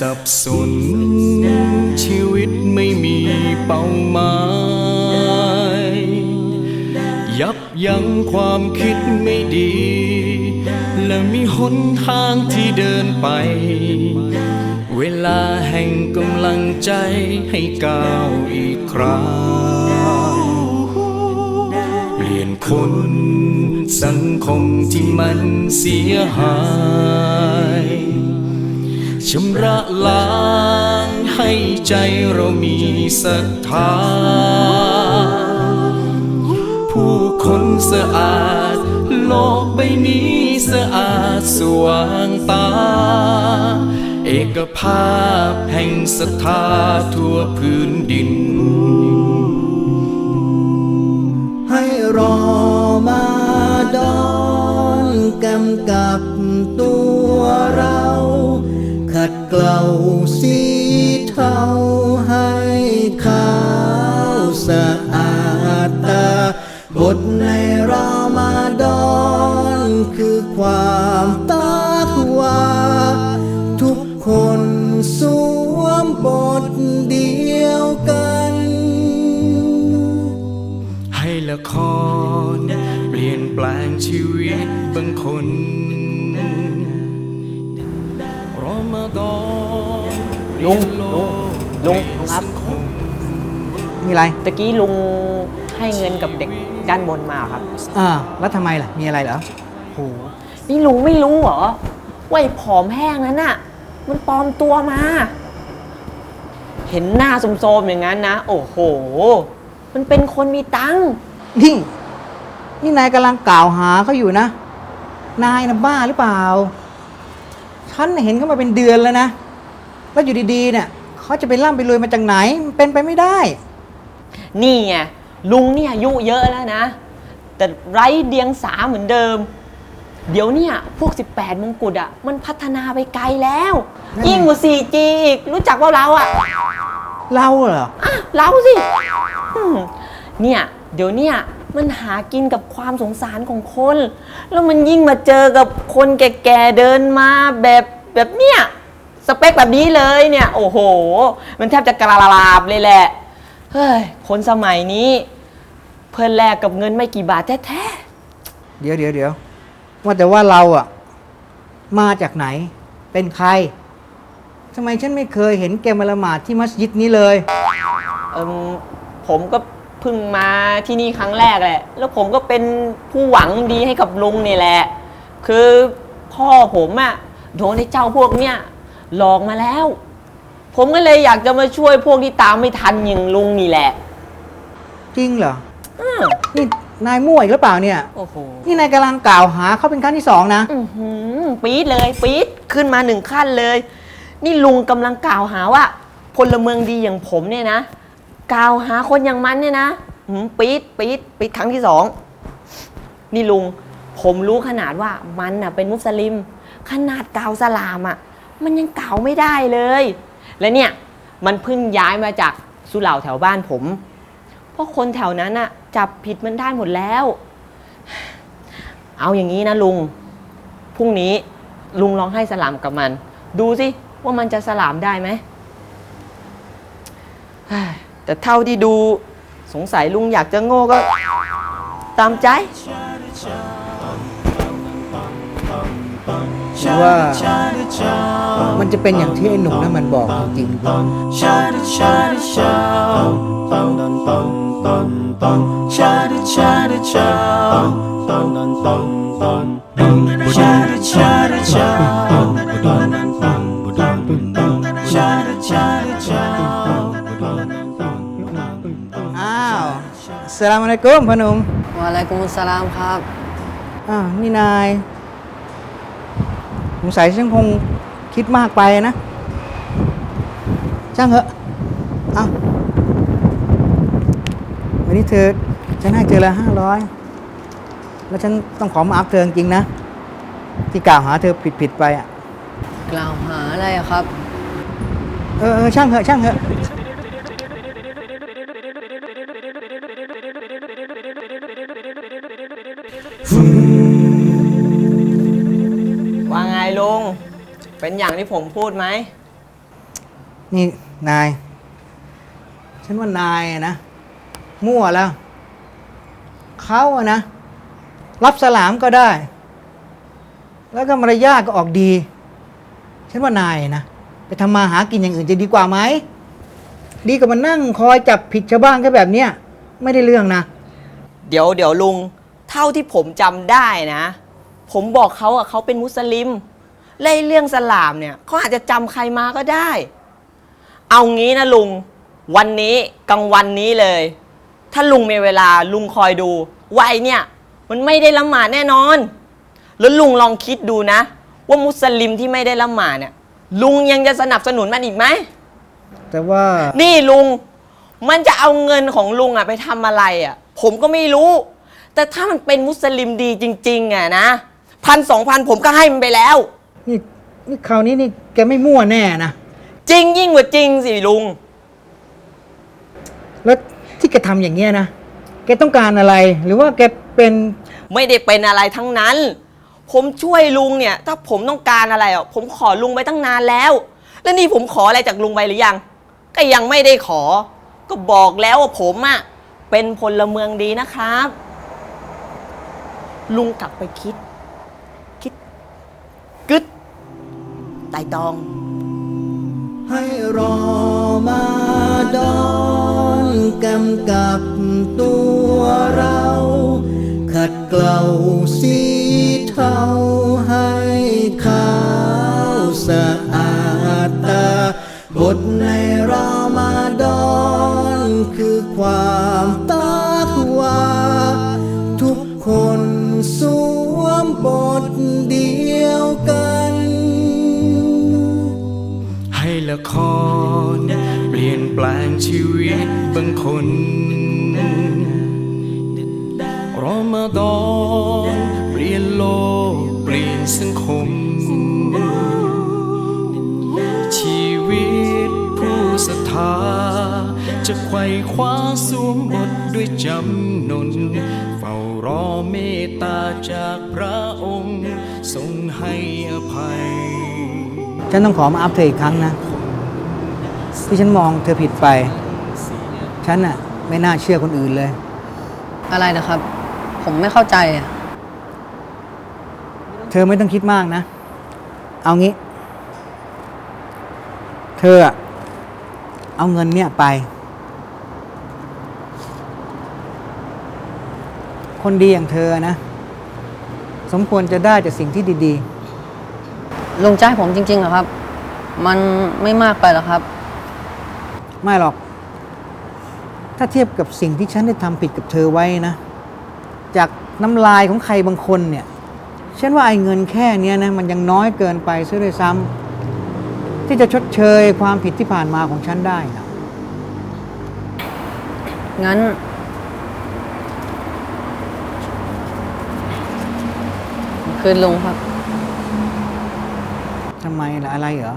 สับสน ชีวิตไม่มีเป้าหมาย ยับยั้งความคิดไม่ดี และมีหนทางที่เดินไป เวลาแห่งกำลังใจให้ก้าวอีกครั้งเปลี่ยนคนสังคมที่มันเสียหาย ชำระล้างให้ใจเรามีศรัทธา ผู้คนสะอาด โลกใบนี้สะอาดสว่างตา เอกภาพแห่งศรัทธาทั่วพื้นดิน ให้รอมาดอนกำกับตัว เกลาสีเทาให้ขาวสะอาดตาบทในรอมาดอนคือความตาทวา ทุกคนสวมบทเดียวกัน ให้ละครเปลี่ยนแปลงชีวิตบางคน ลุงลุงลุงครับมีอะไรตะกี้ลุงให้เงินกับเด็กด้านบนมาครับอ่าแล้วทำไมล่ะ มีอะไรเหรอโหนี่ลุงไม่รู้เหรอว่าไอ้ผอมแห้งนั้นน่ะ มันปลอมตัวมา เห็นหน้าโสมๆอย่างนั้นนะ โอ้โห มันเป็นคนมีตังค์นี่ นี่นายกำลังกล่าวหาเขาอยู่นะ นายนะบ้าหรือเปล่า ฉันน่ะเห็นเขามาเป็นเดือนแล้วนะ แล้วอยู่ดีๆเนี่ยเขาจะไปร่ำไปรวยมาจากไหนมันเป็นไปไม่ได้ นี่ไงลุงเนี่ยอายุเยอะแล้วนะ แต่ไร้เดียงสาเหมือนเดิม เดี๋ยวเนี่ยพวก 18 มงกุฎอะมันพัฒนาไปไกลแล้ว นั่นไง ยิ่งกว่า 4G อีกรู้จักว่าเราอะเราเหรอ อะเราสิอืมเนี่ย เดี๋ยวเนี่ยมันหากินกับความสงสารของคน แล้วมันยิ่งมาเจอกับคนแก่ๆเดินมาแบบแบบเนี้ย สเปคแบบนี้เลยเนี่ย โอ้โห มันแทบจะกระลาบเลยแหละ เฮ้ย คนสมัยนี้ เพื่อนแลกกับเงินไม่กี่บาทแท้เดี๋ยวเดี๋ยวเดี๋ยวว่าแต่ว่าเราอะมาจากไหน เป็นใครทำไมฉันไม่เคยเห็นแกมาละหมาดที่มัสยิดนี้เลย ๆเอมผมก็เพิ่งมาที่นี่ครั้งแรกแหละ แล้วผมก็เป็นผู้หวังดีให้กับลุงนี่แหละ คือพ่อผมอะโดนไอ้เจ้าพวกเนี้ย หลอกมาแล้ว ผมก็เลยอยากจะมาช่วยพวกที่ตามไม่ทันอย่างลุงนี่แหละจริงเหรอ อ้าวนี่นายมั่วอีกหรือเปล่าเนี่ย โอ้โห นี่นายกำลังกล่าวหาเขาเป็นครั้งที่สองนะ อื้อหือปี๊ดเลยปี๊ดขึ้นมาหนึ่งขั้นเลย นี่ลุงกำลังกล่าวหาว่าพลเมืองดีอย่างผมเนี่ยนะกล่าวหาคนอย่างมันเนี่ยนะหืมปี๊ดปี๊ดปี๊ดครั้งที่สองนี่ลุงผมรู้ขนาดว่ามันน่ะเป็นมุสลิม ขนาดกล่าวสลามอะ มันยังเก่าไม่ได้เลย และเนี่ยมันเพิ่งย้ายมาจากสุเหร่าแถวบ้านผม เพราะคนแถวนั้นน่ะจับผิดมันได้หมดแล้ว เอาอย่างนี้นะลุง พรุ่งนี้ลุงลองให้สลามกับมัน ดูสิว่ามันจะสลามได้ไหม แต่เท่าที่ดูสงสัยลุงอยากจะโง่ก็ตามใจ หรือว่ามันจะเป็นอย่างที่ไอ้หนุ่มนั่นมันบอกจริงๆอ้าวสลามอะลัยกุมพอหนุ่มวะอะลัยกุมุสสลามครับ อ้าวนี่นายส งสัยฉันคงคิดมากไปนะช่างเหอะเอาวันนี้เธอฉันให้เธอละห้าร้อยแล้วฉันต้องขอมาอัพเธอจริงๆนะ ที่กล่าวหาเธอผิดๆไปอะกล่าวหาอะไรอะครับ เออเออช่างเหอะช่างเหอะว่า เป็นอย่างที่ผมพูดไหม นี่นาย ฉันว่านายอะนะ มั่วแล้ว เขาอะนะ รับสลามก็ได้ แล้วก็มารยาทก็ออกดี ฉันว่านายนะ ไปทำมาหากินอย่างอื่นจะดีกว่าไหม ดีกว่ามานั่งคอยจับผิดชาวบ้านแค่แบบเนี้ยไม่ได้เรื่องนะ เดี๋ยวเดี๋ยวลุง เท่าที่ผมจำได้นะ ผมบอกเขาอะเขาเป็นมุสลิม และไอ้เรื่องสลามเนี่ยเขาอาจจะจำใครมาก็ได้ เอางี้นะลุง วันนี้กลางวันนี้เลย ถ้าลุงมีเวลาลุงคอยดูว่าไอเนี่ย มันไม่ได้ละหมาดแน่นอน แล้วลุงลองคิดดูนะ ว่ามุสลิมที่ไม่ได้ละหมาดเนี่ย ลุงยังจะสนับสนุนมันอีกไหม แต่ว่า นี่ลุงมันจะเอาเงินของลุงอะไปทำอะไรอะผมก็ไม่รู้ แต่ถ้ามันเป็นมุสลิมดีจริง ๆอะนะพันสองพันผมก็ให้มันไปแล้ว นี่นี่คราวนี้นี่แกไม่มั่วแน่นะ จริงยิ่งกว่าจริงสิลุง แล้วที่แกทำอย่างเงี้ยนะ แกต้องการอะไร หรือว่าแกเป็นไม่ได้เป็นอะไรทั้งนั้น ผมช่วยลุงเนี่ย ถ้าผมต้องการอะไรอะผมขอลุงไปตั้งนานแล้ว แล้วนี่ผมขออะไรจากลุงไปหรือยัง ก็ยังไม่ได้ขอ ก็บอกแล้วว่าผมอะเป็นพลเมืองดีนะครับ ลุงกลับไปคิด คิดกึด ไต่ตอง ให้รอมาดอนกำกับตัวเรา ขัดเกลาสีเทาให้ขาวสะอาดตาบทในรอมาดอนคือความ ให้ละคร เปลี่ยนแปลงชีวิตบางคนรอมาดอนเปลี่ยนโลก เปลี่ยนสังคม ชีวิตผู้ศรัทธา จะไขว่คว้าสวมบทด้วยจำนน เฝ้ารอเมตตาจากพระองค์ ทรงให้อภัยฉันต้องขอมาอัพเธออีกครั้งนะ ที่ฉันมองเธอผิดไป ฉันน่ะ ไม่น่าเชื่อคนอื่นเลย อะไรนะครับ ผมไม่เข้าใจอะเธอไม่ต้องคิดมากนะ เอางี้ เธออะเอาเงินเนี่ยไป คนดีอย่างเธอนะ สมควรจะได้แต่สิ่งที่ดีลุงจะให้ผมจริงๆเหรอครับ มันไม่มากไปเหรอครับๆ ไม่หรอก ถ้าเทียบกับสิ่งที่ฉันได้ทำผิดกับเธอไว้นะ จากน้ำลายของใครบางคนเนี่ยฉันว่าไอ้เงินแค่เนี้ยนะมันยังน้อยเกินไปซะด้วยซ้ำที่จะชดเชยความผิดที่ผ่านมาของฉันได้นะงั้น คืนลุงครับทำไมล่ะอะไรเหรอ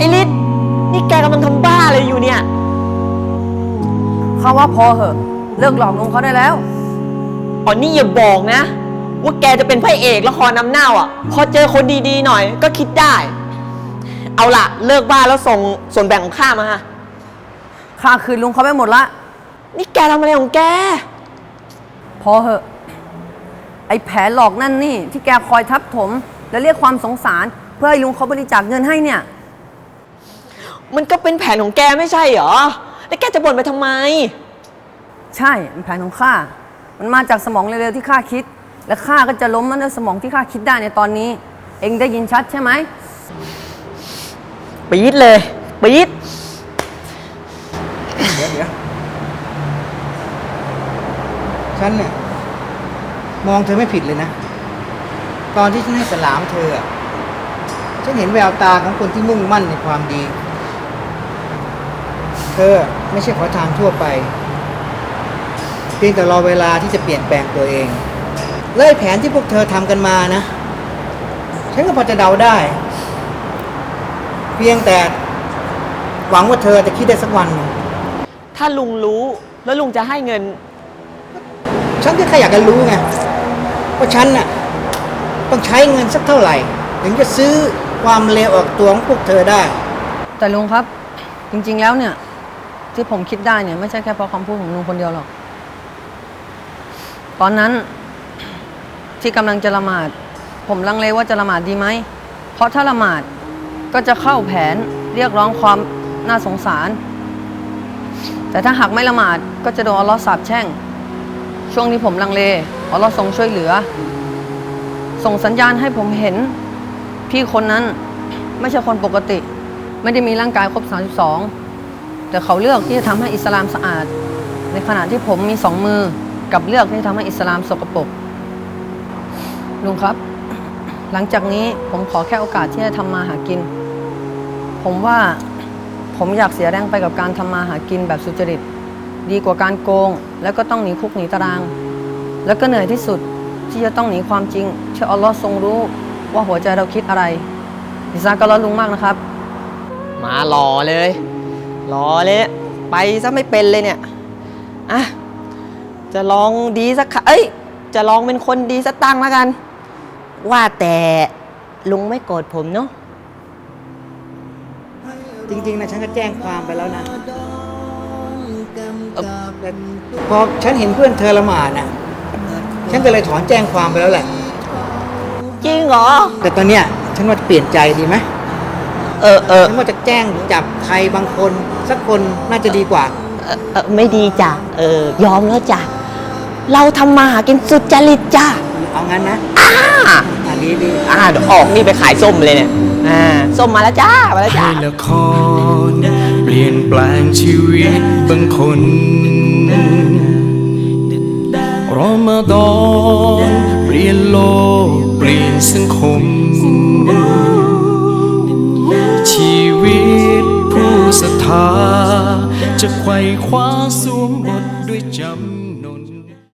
ไอ้ลิศนี่แกกำลังทำบ้าอะไรอยู่เนี่ย เขาว่าพอเหอะ เลิกหลอกลุงเขาได้แล้ว อ๋อนี่อย่าบอกนะ ว่าแกจะเป็นพระเอกละครน้ำเน่าอะ พอเจอคนดีๆหน่อยก็คิดได้ เอาล่ะ เลิกบ้าแล้วส่งส่วนแบ่งของข้ามาฮะ ค่าคืนลุงเขาไปหมดละ นี่แกทำอะไรของแก พอเหอะ ไอ้แผลหลอกนั่นนี่ ที่แกคอยทับถม และเรียกความสงสาร เพื่อให้ลุงเขาบริจาคเงินให้เนี่ย มันก็เป็นแผนของแกไม่ใช่เหรอ แล้วแกจะบ่นไปทำไม ใช่เป็นแผนของข้า มันมาจากสมองเร็วๆที่ข้าคิด และข้าก็จะล้มมันด้วยสมองที่ข้าคิดได้ในตอนนี้ เองได้ยินชัดใช่ไหม ปี๊ดเลยปี๊ดเดี๋ยวเดี๋ยวฉันเนี่ยมองเธอไม่ผิดเลยนะ ตอนที่ฉันให้สลามเธออะฉันเห็นแววตาของคนที่มุ่งมั่นในความดี เธอไม่ใช่ขอทานทั่วไป เพียงแต่รอเวลาที่จะเปลี่ยนแปลงตัวเองและไอ้แผนที่พวกเธอทำกันมานะ ฉันก็พอจะเดาได้ เพียงแต่หวังว่าเธอจะคิดได้สักวันหนึ่งถ้าลุงรู้แล้วลุงจะให้เงิน ฉันก็แค่อยากจะรู้ไงว่าฉันน่ะต้องใช้เงินสักเท่าไหร่ ถึงจะซื้อความเลวออกตัวของพวกเธอได้ แต่ลุงครับ จริงๆแล้วเนี่ย ที่ผมคิดได้เนี่ย ไม่ใช่แค่เพราะคำพูดของลุงคนเดียวหรอก ตอนนั้นที่กำลังจะละหมาด ผมลังเลว่าจะละหมาดดีไหม เพราะถ้าละหมาดก็จะเข้าแผนเรียกร้องความน่าสงสาร แต่ถ้าหากไม่ละหมาดก็จะโดนอัลลอฮ์สาปแช่ง ช่วงที่ผมลังเลอัลลอฮ์ทรงช่วยเหลือ ส่งสัญญาณให้ผมเห็น พี่คนนั้นไม่ใช่คนปกติ ไม่ได้มีร่างกายครบ32 แต่เขาเลือกที่จะทำให้อิสลามสะอาด ในขณะที่ผมมีสองมือกับเลือกที่จะทำให้อิสลามสกปรกลุงครับ หลังจากนี้ผมขอแค่โอกาสที่จะทำมาหากิน ผมว่าผมอยากเสียแรงไปกับการทำมาหากินแบบสุจริต ดีกว่าการโกง แล้วก็ต้องหนีคุกหนีตาราง แล้วก็เหนื่อยที่สุดที่จะต้องหนีความจริงที่อัลลอฮ์ทรงรู้ว่าหัวใจเราคิดอะไรอิสลาก็ร้อนลุงมากนะครับ มารอเลย รอเลยไปซะไม่เป็นเลยเนี่ยอะจะลองดีสักครั้งเอ้ย จะลองเป็นคนดีสักตั้งแล้วกัน ว่าแต่ลุงไม่โกรธผมเนาะจริง ๆ นะ ฉันก็แจ้งความไปแล้วนะแต่พอฉันเห็นเพื่อนเธอละหมาดน่ะฉันก็เลยถอนแจ้งความไปแล้วแหละ จริงเหรอ แต่ตอนเนี้ยฉันว่าจะเปลี่ยนใจดีไหม เออเออฉันว่าจะแจ้งจับใครบางคนสักคนน่าจะดีกว่า เออเออไม่ดีจ้ะเออยอมแล้วจ้ะเราทำมาหากินสุดจริตจ้ะเอางั้นนะอ่าอันนี้ดีอ่าเดี๋ยวออกนี่ไปขายส้มเลยเนี่ยอ่าส้มมาแล้วจ้ามาแล้วจ้าให้ละครเปลี่ยนแปลงชีวิตบางคนรอมาดอนเปลี่ยนโลกเปลี่ยนสังคม วิตผู้ศรัทธาจะไขว่คว้าสู่